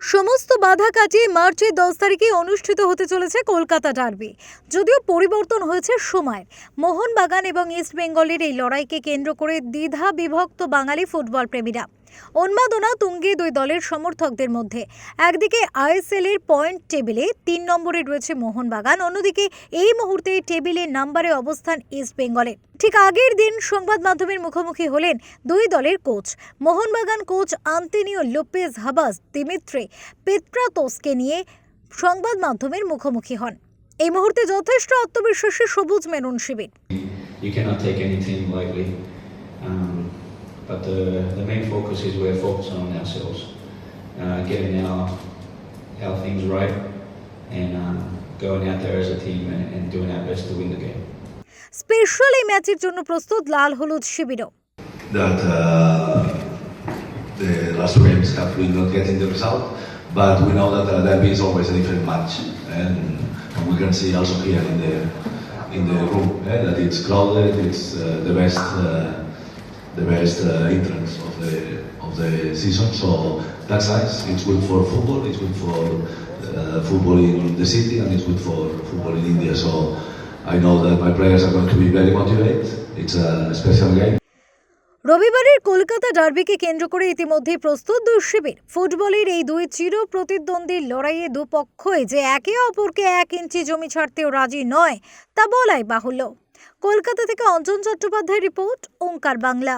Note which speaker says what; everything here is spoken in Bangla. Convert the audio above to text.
Speaker 1: সমস্ত বাধা কাটিয়ে মার্চের দশ তারিখে অনুষ্ঠিত হতে চলেছে কলকাতা ডার্বি। যদিও পরিবর্তন হয়েছে সময়ের। মোহনবাগান এবং ইস্ট বেঙ্গলের এই লড়াইকে কেন্দ্র করে দ্বিধা বিভক্ত বাঙালি ফুটবল প্রেমীরা উন্মাদনা তুঙ্গে দুই দলের সমর্থকদের মধ্যে। একদিকে আইএসএল এর পয়েন্ট টেবিলে তিন নম্বরে রয়েছে মোহনবাগান অন্যদিকে এই মুহূর্তে টেবিলে নাম্বারে অবস্থান ইস্ট বেঙ্গলের ঠিক আগের দিন সংবাদ মাধ্যমের মুখোমুখি হলেন দুই দলের coach. Mohun Bagan coach Antonio Lopez Habas Dimitri পেত্রাতোসকে নিয়ে সংবাদ মাধ্যমের মুখোমুখি হন। এই মুহূর্তে যথেষ্ট আত্মবিশ্বাসী সবুজ মেরুন শিবির।
Speaker 2: You cannot take anything lightly. Um, but the, the main focus is we're focusing on ourselves, uh, getting our, our things right, and um, going out there as a team and, and doing our best to win the game.
Speaker 1: Special এই ম্যাচের জন্য প্রস্তুত লাল হলুদ শিবিরও
Speaker 3: that uh, the last two games have been not getting the result, but we know that uh, derby is always a different match, and, and we can see also here in the in the room eh, that it's crowded. It's uh, the best uh, the best uh, entrance of the of the season. So that's nice. It's good for football. It's good for uh, football in the city, and it's good for football in India. So. I know that my players are going to be very motivated. It's a special game.
Speaker 1: রবিবারের কলকাতা ডার্বিকে কেন্দ্র করে ইতিমধ্যেই প্রস্তুত দুই শিবির ফুটবলের এই দুই চির প্রতিদ্বন্দ্বীর লড়াইয়ে দুপক্ষই যে একে অপরকে এক ইঞ্চি জমি ছাড়তেও রাজি নয় তা বলাই বাহুল্য কলকাতা থেকে অঞ্জন চট্টোপাধ্যায় রিপোর্ট ওঙ্কার বাংলা।